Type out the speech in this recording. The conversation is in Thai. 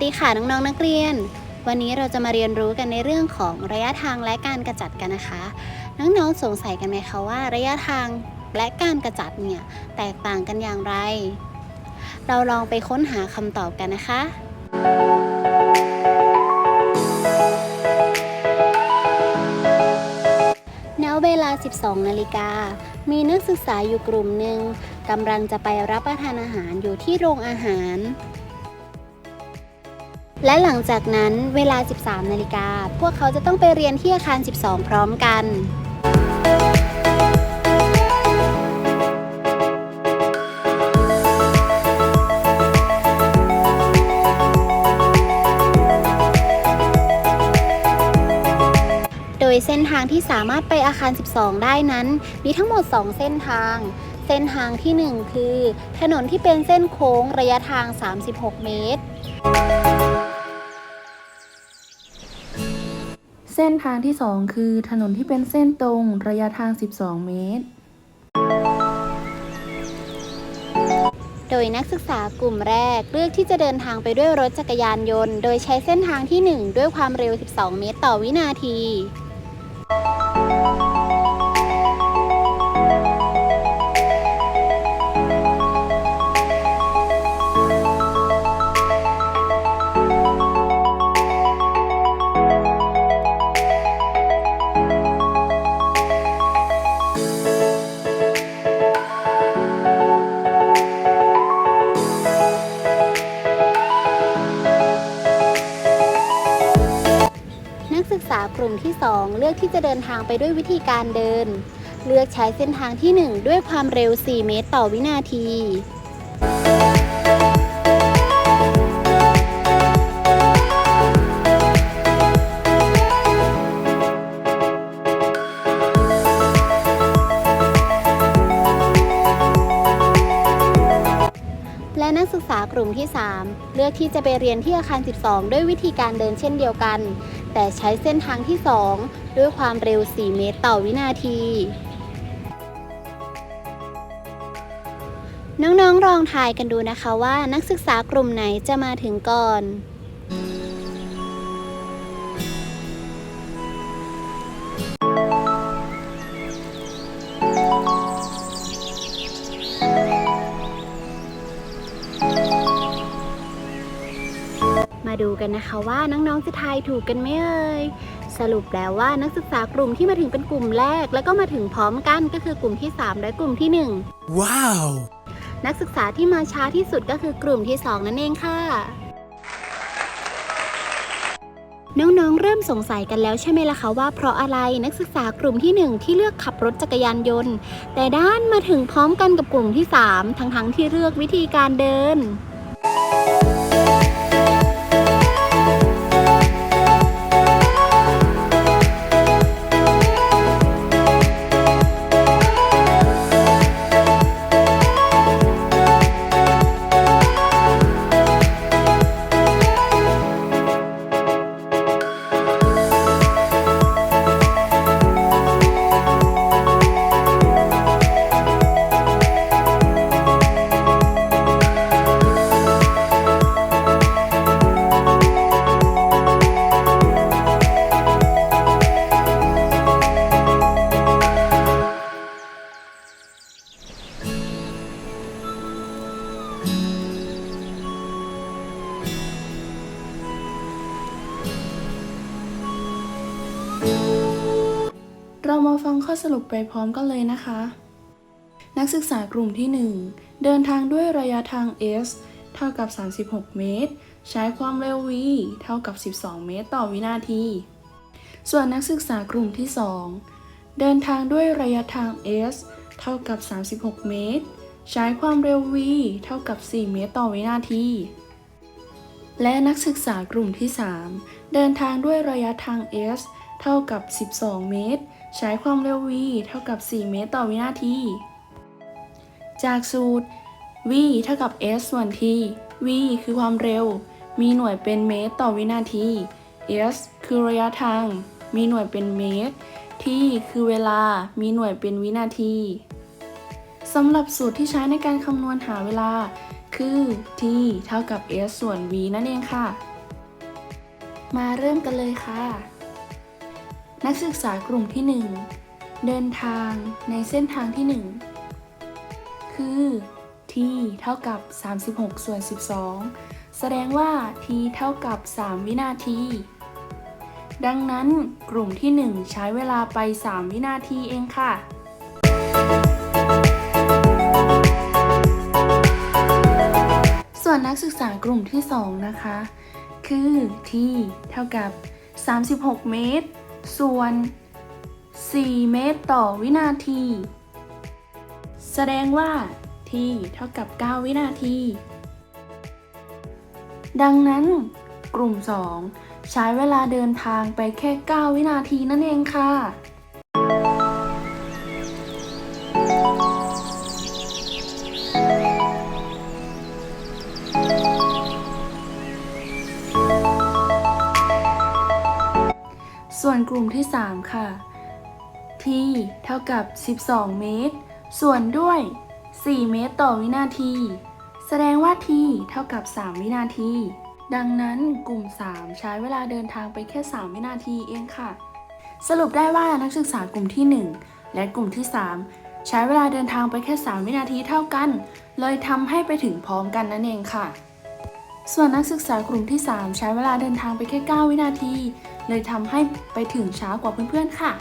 วัสดีค่ะน้องๆนักเรียน วันนี้เราจะมาเรียนรู้กันในเรื่องของระยะทางและการกระจัดกันนะคะ น้องๆสงสัยกันไหมคะว่า ระยะทางและการกระจัดเนี่ยแตกต่างกันอย่างไร เราลองไปค้นหาคำตอบกันนะคะ ณ เวลา 12 นาฬิกา มีนักศึกษาอยู่กลุ่มหนึ่งกำลังจะไปรับประทานอาหารอยู่ที่โรงอาหาร และหลังจากนั้นเวลา 13 นาฬิกา พวกเขาจะต้องไปเรียนที่อาคาร 12 พร้อมกัน โดยเส้นทางที่สามารถไปอาคาร 12 ได้นั้น มีทั้งหมด 2 เส้นทางเส้นทางทีหนึ่1 คือ ถนนที่เป็นเส้นโค้งระยะทาง 36 เมตร ส้นทางที่ 2 คือถนนที่เป็นเส้นตรงระยะทาง 12 เมตร โดยนักศึกษากลุ่มแรกเลือกที่จะเดินทางไปด้วยรถจักรยานยนต์ โดยใช้เส้นทางที่ 1 ด้วยความเร็ว 12 เมตรต่อวินาที ษากลุ่มที่ 2 เลือกที่จะเดินทางไปด้วยวิธีการเดิน เลือกใช้เส้นทางที่ 1 ด้วยความเร็ว 4 เมตรต่อวินาทีและนักศึกษากลุ่มที่ 3 เลือกที่จะไปเรียนที่อาคาร 12 ด้วยวิธีการเดินเช่นเดียวกัน แต่ใช้เส้นทางที่ 2 ด้วยความเร็ว 4 เมตรต่อวินาที น้องๆลองทายกันดูนะคะว่านักศึกษากลุ่มไหนจะมาถึงก่อน ดูกันนะคะว่าน้องๆจะทายถูกกันไหมเอ่ยสรุปแล้วว่านักศึกษากลุ่มที่มาถึงเป็นกลุ่มแรก แล้วก็มาถึงพร้อมกันก็คือกลุ่มที่ 3 และกลุ่มที่ Wow! 1นักศึกษาที่มาช้าที่สุดก็คือกลุ่มที่ 2 นั่นเองค่ะ น้องๆ เริ่มสงสัยกันแล้วใช่ไหมล่ะคะว่าเพราะอะไรนักศึกษากลุ่มที่ 1 ที่เลือกขับรถจักรยานยนต์ แต่ด้านมาถึงพร้อมกันกับกลุ่มที่ 3 ทั้งๆที่เลือกวิธีการเดินเร มาฟังข้อสรุปไปพร้อมกันเลยนะคะ นักศึกษากลุ่มที่ 1 เดินทางด้วยระยะทาง s เท่ากับ 36 เมตร ใช้ความเร็ว v เท่ากับ 12 เมตรต่อวินาที ส่วนนักศึกษากลุ่มที่ 2 เดินทางด้วยระยะทาง s เท่ากับ 36 เมตร ใช้ความเร็ว v เท่ากับ 4 เมตรต่อวินาที และนักศึกษากลุ่มที่ 3 เดินทางด้วยระยะทาง s เท่ากับ 12 เมตร ใช้ความเร็ว v เท่ากับ 4 เมตรต่อวินาที จากสูตร v เท่ากับ s ส่วน t v คือความเร็ว มีหน่วยเป็นเมตรต่อวินาที s คือระยะทาง มีหน่วยเป็นเมตร t คือเวลา มีหน่วยเป็นวินาทีสำหรับสูตรที่ใช้ในการคำนวณหาเวลา คือ t เท่ากับ s ส่วน v นั่นเองค่ะ มาเริ่มกันเลยค่ะ นักศึกษากลุ่มที่ 1 เดินทางในเส้นทางที่ 1 คือ t เท่ากับ 36 ส่วน 12 แสดงว่า t เท่ากับ 3 วินาที ดังนั้นกลุ่มที่ 1 ใช้เวลาไป 3 วินาทีเองค่ะส่วนนักศึกษากลุ่มที่ 2 นะคะ คือ t เท่ากับ 36 เมตร ส่วน 4 เมตรต่อวินาที แสดงว่า t เท่ากับ 9 วินาที ดังนั้น กลุ่ม 2 ใช้เวลาเดินทางไปแค่ 9 วินาทีนั่นเองค่ะ กลุ่มที่ 3 ค่ะ t เท่ากับ 12 เมตร ส่วนด้วย 4 เมตรต่อวินาที แสดงว่า t เท่ากับ 3 วินาที ดังนั้นกลุ่ม 3 ใช้เวลาเดินทางไปแค่ 3 วินาทีเองค่ะ สรุปได้ว่านักศึกษากลุ่มที่ 1 และกลุ่มที่ 3 ใช้เวลาเดินทางไปแค่ 3 วินาทีเท่ากัน เลยทำให้ไปถึงพร้อมกันนั่นเองค่ะ ส่วนนักศึกษากลุ่มที่ 3 ใช้เวลาเดินทางไปแค่ 9 วินาที เลยทำให้ไปถึงช้ากว่าเพื่อนๆค่ะ